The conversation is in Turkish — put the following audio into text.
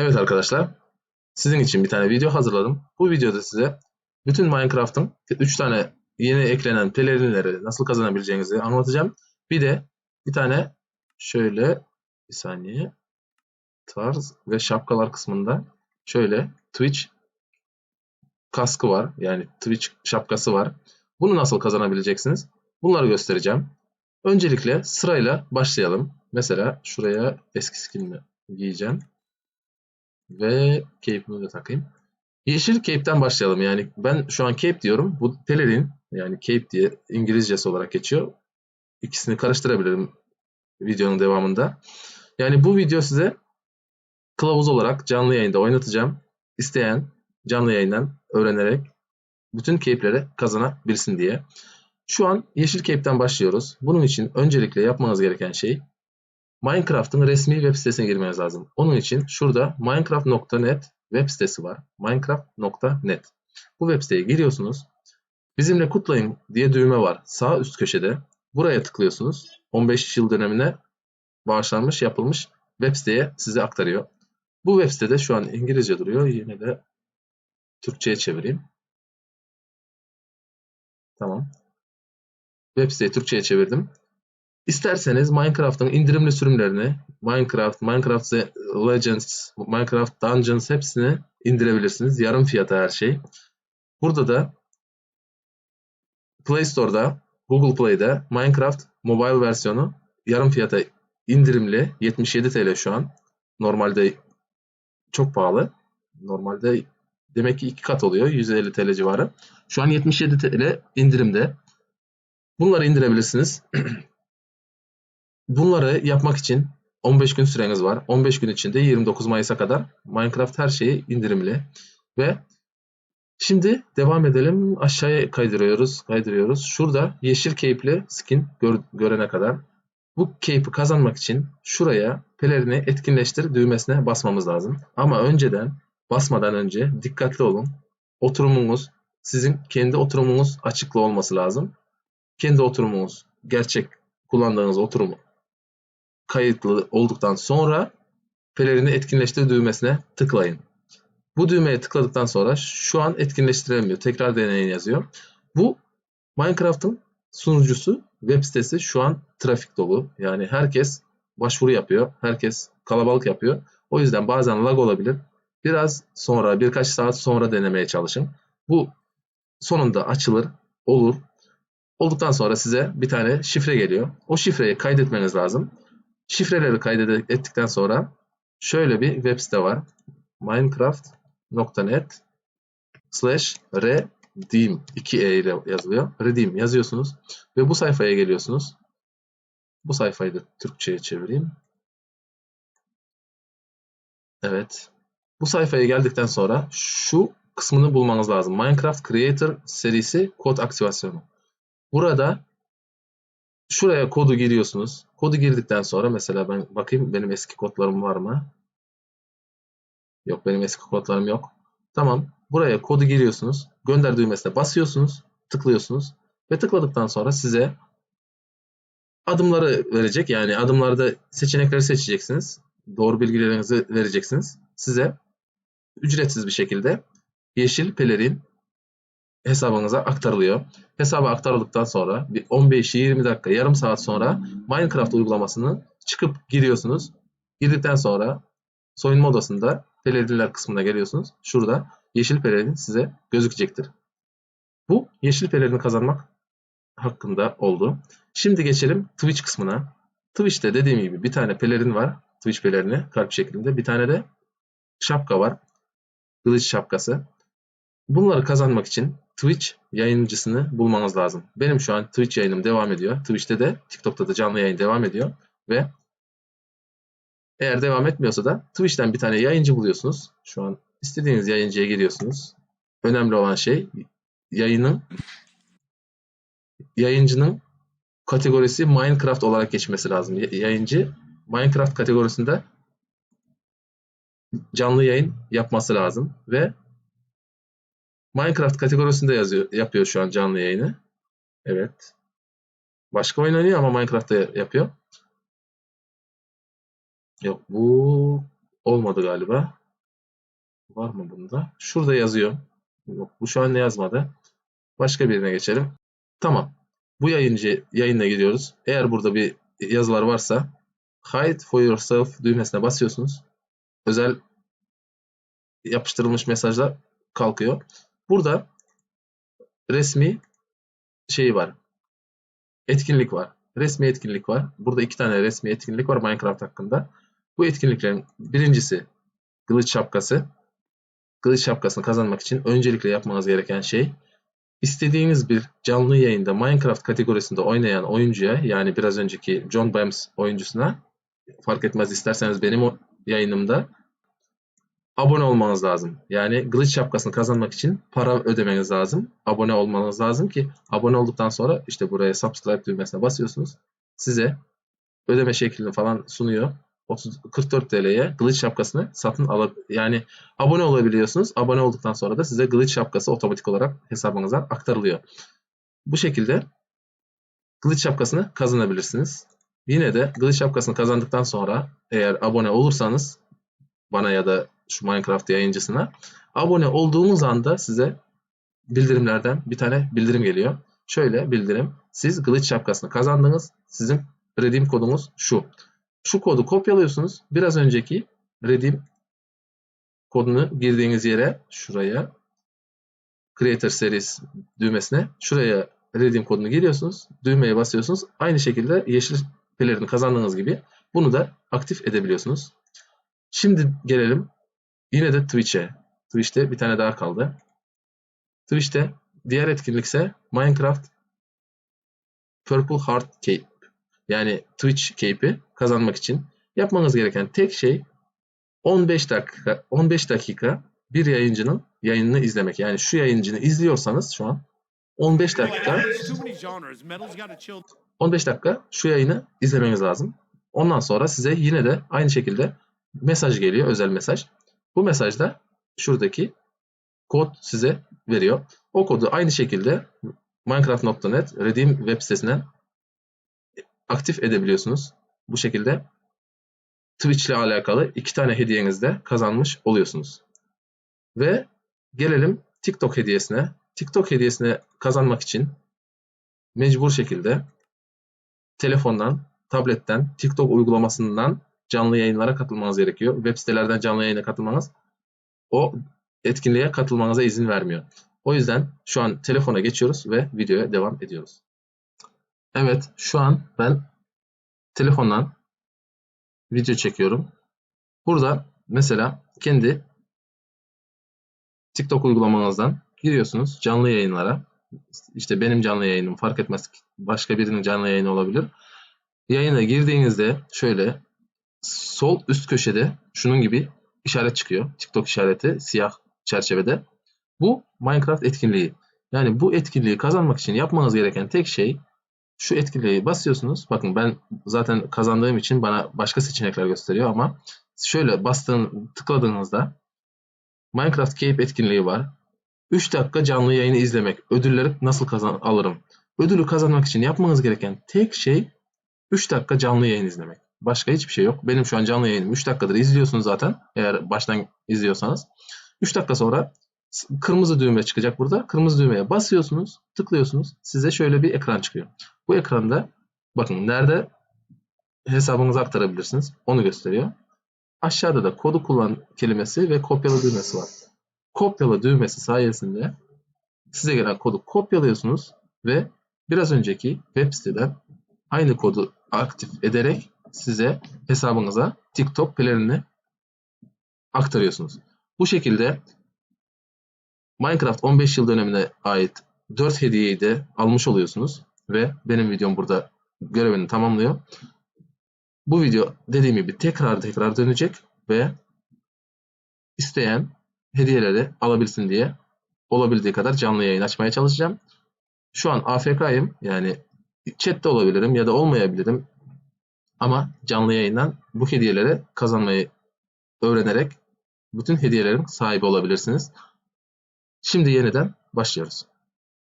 Evet arkadaşlar, sizin için bir tane video hazırladım. Bu videoda size bütün Minecraft'ın 3 tane yeni eklenen pelerinleri nasıl kazanabileceğinizi anlatacağım. Bir de bir tane şöyle bir saniye tarz ve şapkalar kısmında şöyle Twitch kaskı var. Yani Twitch şapkası var. Bunu nasıl kazanabileceksiniz? Bunları göstereceğim. Öncelikle sırayla başlayalım. Mesela şuraya eski skinimi giyeceğim. Ve cape'imi de takayım. Yeşil cape'ten başlayalım. Yani ben şu an cape diyorum. Bu pelerin yani cape diye İngilizcesi olarak geçiyor. İkisini karıştırabilirim videonun devamında. Yani bu video size kılavuz olarak canlı yayında oynatacağım. İsteyen canlı yayından öğrenerek bütün cape'leri kazanabilsin diye. Şu an yeşil cape'ten başlıyoruz. Bunun için öncelikle yapmanız gereken şey Minecraft'ın resmi web sitesine girmeniz lazım. Onun için şurada minecraft.net web sitesi var. minecraft.net Bu web siteye giriyorsunuz. Bizimle kutlayın diye düğme var sağ üst köşede. Buraya tıklıyorsunuz. 15 yıl dönemine bağışlanmış yapılmış web siteye size aktarıyor. Bu web sitede şu an İngilizce duruyor. Yine de Türkçe'ye çevireyim. Tamam. Web siteyi Türkçe'ye çevirdim. İsterseniz Minecraft'ın indirimli sürümlerini, Minecraft, Minecraft Legends, Minecraft Dungeons hepsini indirebilirsiniz. Yarım fiyata her şey. Burada da Play Store'da, Google Play'de Minecraft mobile versiyonu yarım fiyata indirimli. 77 TL şu an. Normalde çok pahalı. Normalde demek ki iki kat oluyor. 150 TL civarı. Şu an 77 TL indirimde. Bunları indirebilirsiniz. Bunları yapmak için 15 gün süreniz var. 15 gün içinde 29 Mayıs'a kadar Minecraft her şeyi indirimli. Ve şimdi devam edelim. Aşağıya kaydırıyoruz. Kaydırıyoruz. Şurada yeşil cape'li skin gör, görene kadar bu cape'i kazanmak için şuraya pelerini etkinleştir düğmesine basmamız lazım. Ama önceden basmadan önce dikkatli olun. Oturumunuz sizin kendi oturumunuz açıklı olması lazım. Kendi oturumunuz gerçek kullandığınız oturumu kayıtlı olduktan sonra pelerini etkinleştir düğmesine tıklayın. Bu düğmeye tıkladıktan sonra şu an etkinleştirilemiyor. Tekrar deneyin yazıyor. Bu Minecraft'ın sunucusu web sitesi şu an trafik dolu. Yani herkes başvuru yapıyor. Herkes kalabalık yapıyor. O yüzden bazen lag olabilir. Biraz sonra birkaç saat sonra denemeye çalışın. Bu sonunda açılır, olur. Olduktan sonra size bir tane şifre geliyor. O şifreyi kaydetmeniz lazım. Şifreleri kaydettikten sonra şöyle bir web site var. minecraft.net slash redeem 2e ile yazılıyor. Redeem yazıyorsunuz ve bu sayfaya geliyorsunuz. Bu sayfayı da Türkçe'ye çevireyim. Evet. Bu sayfaya geldikten sonra şu kısmını bulmanız lazım. Minecraft Creator serisi kod aktivasyonu. Burada şuraya kodu giriyorsunuz. Kodu girdikten sonra mesela ben bakayım benim eski kodlarım var mı? Yok benim eski kodlarım yok. Tamam. Buraya kodu giriyorsunuz. Gönder düğmesine basıyorsunuz. Tıklıyorsunuz. Ve tıkladıktan sonra size adımları verecek. Yani adımlarda seçenekleri seçeceksiniz. Doğru bilgilerinizi vereceksiniz. Size ücretsiz bir şekilde yeşil pelerin hesabınıza aktarılıyor. Hesaba aktarıldıktan sonra bir 15-20 dakika, yarım saat sonra Minecraft uygulamasını çıkıp giriyorsunuz. Girdikten sonra soyunma odasında pelerinler kısmına geliyorsunuz. Şurada yeşil pelerin size gözükecektir. Bu yeşil pelerini kazanmak hakkında oldu. Şimdi geçelim Twitch kısmına. Twitch'te dediğim gibi bir tane pelerin var. Twitch pelerini kalp şeklinde. Bir tane de şapka var. Kılıç şapkası. Bunları kazanmak için Twitch yayıncısını bulmanız lazım. Benim şu an Twitch yayınım devam ediyor. Twitch'te de TikTok'ta da canlı yayın devam ediyor. Ve eğer devam etmiyorsa da Twitch'ten bir tane yayıncı buluyorsunuz. Şu an istediğiniz yayıncıya giriyorsunuz. Önemli olan şey yayının yayıncının kategorisi Minecraft olarak geçmesi lazım. Yayıncı Minecraft kategorisinde canlı yayın yapması lazım ve Minecraft kategorisinde yazıyor, yapıyor şu an canlı yayını. Evet. Başka oyun oynuyor ama Minecraft'ta yapıyor. Yok bu olmadı galiba. Var mı bunda? Şurada yazıyor. Yok bu şu an ne yazmadı. Başka birine geçelim. Tamam. Bu yayıncı yayına gidiyoruz. Eğer burada bir yazılar varsa hide for yourself düğmesine basıyorsunuz. Özel yapıştırılmış mesajlar kalkıyor. Burada resmi şey var. Etkinlik var. Resmi etkinlik var. Burada iki tane resmi etkinlik var Minecraft hakkında. Bu etkinliklerin birincisi kılıç şapkası. Kılıç şapkasını kazanmak için öncelikle yapmanız gereken şey istediğiniz bir canlı yayında Minecraft kategorisinde oynayan oyuncuya yani biraz önceki John Bams oyuncusuna fark etmez isterseniz benim yayınımda abone olmanız lazım. Yani glitch şapkasını kazanmak için para ödemeniz lazım. Abone olmanız lazım ki abone olduktan sonra işte buraya subscribe düğmesine basıyorsunuz. Size ödeme şeklini falan sunuyor. 30 44 TL'ye glitch şapkasını satın alıp yani abone olabiliyorsunuz. Abone olduktan sonra da size glitch şapkası otomatik olarak hesabınıza aktarılıyor. Bu şekilde glitch şapkasını kazanabilirsiniz. Yine de glitch şapkasını kazandıktan sonra eğer abone olursanız bana ya da şu Minecraft yayıncısına abone olduğunuz anda size bildirimlerden bir tane bildirim geliyor. Şöyle bildirim. Siz glitch şapkasını kazandınız. Sizin redeem kodumuz şu. Şu kodu kopyalıyorsunuz. Biraz önceki redeem kodunu girdiğiniz yere şuraya Creator Series düğmesine şuraya redeem kodunu giriyorsunuz. Düğmeye basıyorsunuz. Aynı şekilde yeşil pelerini kazandığınız gibi bunu da aktif edebiliyorsunuz. Şimdi gelelim yine de Twitch'e. Twitch'te bir tane daha kaldı. Twitch'te diğer etkinlikse Minecraft Purple Heart Cape. Yani Twitch Cape'i kazanmak için yapmanız gereken tek şey 15 dakika 15 dakika bir yayıncının yayınını izlemek. Yani şu yayıncını izliyorsanız şu an 15 dakika 15 dakika şu yayını izlemeniz lazım. Ondan sonra size yine de aynı şekilde mesaj geliyor, özel mesaj. Bu mesajda şuradaki kod size veriyor. O kodu aynı şekilde Minecraft.net Redeem web sitesinden aktif edebiliyorsunuz. Bu şekilde Twitch ile alakalı iki tane hediyeniz de kazanmış oluyorsunuz. Ve gelelim TikTok hediyesine. TikTok hediyesini kazanmak için mecbur şekilde telefondan, tabletten, TikTok uygulamasından canlı yayınlara katılmanız gerekiyor. Web sitelerden canlı yayına katılmanız o etkinliğe katılmanıza izin vermiyor. O yüzden şu an telefona geçiyoruz ve videoya devam ediyoruz. Evet, şu an ben telefondan video çekiyorum. Burada mesela kendi TikTok uygulamanızdan giriyorsunuz canlı yayınlara. İşte benim canlı yayınım fark etmez. Başka birinin canlı yayını olabilir. Yayına girdiğinizde şöyle sol üst köşede şunun gibi işaret çıkıyor. TikTok işareti siyah çerçevede. Bu Minecraft etkinliği. Yani bu etkinliği kazanmak için yapmanız gereken tek şey şu etkinliği basıyorsunuz. Bakın ben zaten kazandığım için bana başka seçenekler gösteriyor ama şöyle bastığın tıkladığınızda Minecraft Cape etkinliği var. 3 dakika canlı yayını izlemek. Ödülleri nasıl kazan alırım? Ödülü kazanmak için yapmanız gereken tek şey 3 dakika canlı yayın izlemek. Başka hiçbir şey yok. Benim şu an canlı yayınım 3 dakikadır izliyorsunuz zaten. Eğer baştan izliyorsanız. 3 dakika sonra kırmızı düğme çıkacak burada. Kırmızı düğmeye basıyorsunuz, tıklıyorsunuz. Size şöyle bir ekran çıkıyor. Bu ekranda bakın nerede hesabınızı aktarabilirsiniz. Onu gösteriyor. Aşağıda da kodu kullan kelimesi ve kopyala düğmesi var. Kopyala düğmesi sayesinde size gelen kodu kopyalıyorsunuz ve biraz önceki web siteden aynı kodu aktif ederek size hesabınıza TikTok pelerini aktarıyorsunuz. Bu şekilde Minecraft 15 yıl dönemine ait 4 hediyeyi de almış oluyorsunuz ve benim videom burada görevini tamamlıyor. Bu video dediğim gibi tekrar tekrar dönecek ve isteyen hediyeleri alabilsin diye olabildiği kadar canlı yayın açmaya çalışacağım. Şu an AFK'yım yani chatte olabilirim ya da olmayabilirim. Ama canlı yayından bu hediyeleri kazanmayı öğrenerek bütün hediyelerin sahibi olabilirsiniz. Şimdi yeniden başlıyoruz.